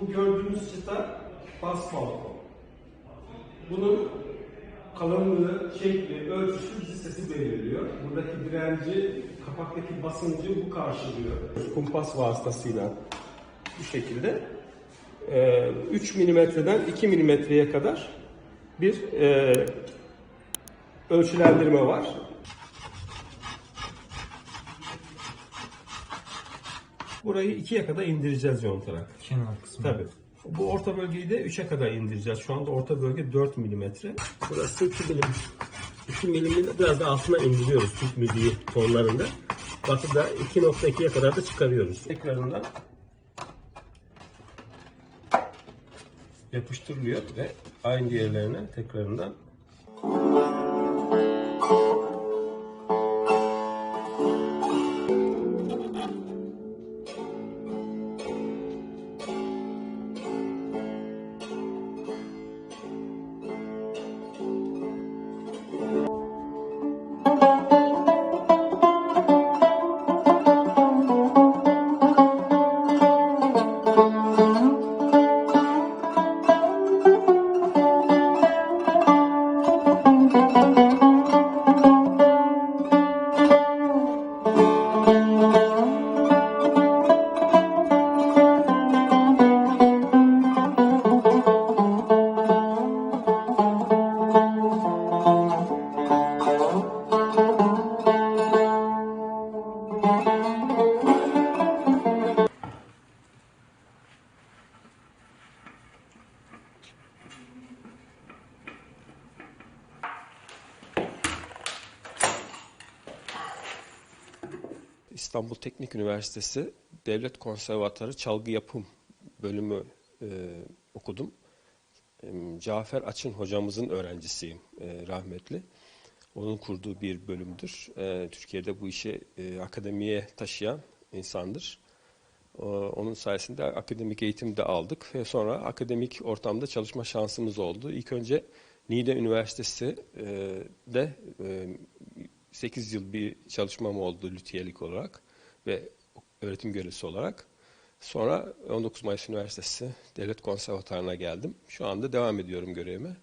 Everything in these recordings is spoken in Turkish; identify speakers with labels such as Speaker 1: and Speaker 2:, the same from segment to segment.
Speaker 1: Bu gördüğünüz çıta bas balkon. Bunun kalınlığı, şekli, ölçüsü bizi sesi belirliyor. Buradaki direnci, kapaktaki basıncı bu karşılıyor. Kumpas vasıtasıyla bu şekilde e, 3 milimetreden 2 milimetreye kadar bir e, ölçülendirme var. Burayı ikiye kadar indireceğiz yontarak.
Speaker 2: Kenar kısmı.
Speaker 1: Tabii. Bu orta bölgeyi de 3'e kadar indireceğiz. Şu anda orta bölge 4 milimetre. Burası 2 milim. 2 milimin biraz da altına indiriyoruz Türk milli tonlarında. Batıda 2.2'ye kadar da çıkarıyoruz. Tekrarından yapıştırılıyor ve aynı yerlerine tekrarından
Speaker 3: İstanbul Teknik Üniversitesi Devlet Konservatuarı Çalgı Yapım bölümü e, okudum. E, Cafer Açın hocamızın öğrencisiyim e, rahmetli. Onun kurduğu bir bölümdür. E, Türkiye'de bu işi e, akademiye taşıyan insandır. O, onun sayesinde akademik eğitim de aldık ve sonra akademik ortamda çalışma şansımız oldu. İlk önce Niğde Üniversitesi e, e, 8 yıl bir çalışmam oldu lüthiyelik olarak ve öğretim görevlisi olarak. Sonra 19 Mayıs Üniversitesi Devlet Konservatuarı'na geldim. Şu anda devam ediyorum görevime.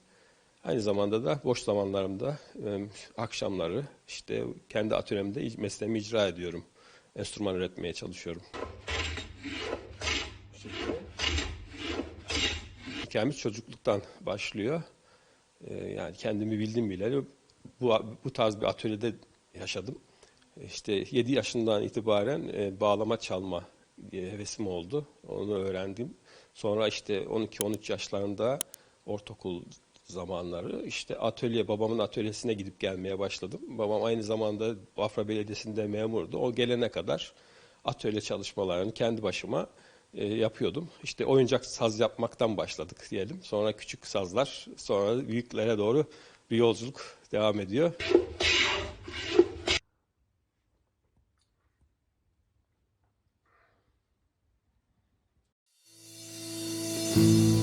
Speaker 3: Aynı zamanda da boş zamanlarımda e, akşamları işte kendi atölyemde mesleğimi icra ediyorum. Enstrüman üretmeye çalışıyorum. Hikayemiz çocukluktan başlıyor. Ee, yani kendimi bildim bile bu, bu tarz bir atölyede yaşadım. İşte 7 yaşından itibaren e, bağlama çalma hevesim oldu. Onu öğrendim. Sonra işte 12-13 yaşlarında ortaokul zamanları işte atölye, babamın atölyesine gidip gelmeye başladım. Babam aynı zamanda Bafra Belediyesi'nde memurdu. O gelene kadar atölye çalışmalarını kendi başıma e, yapıyordum. İşte oyuncak saz yapmaktan başladık diyelim. Sonra küçük sazlar, sonra büyüklere doğru bir yolculuk devam ediyor. Müzik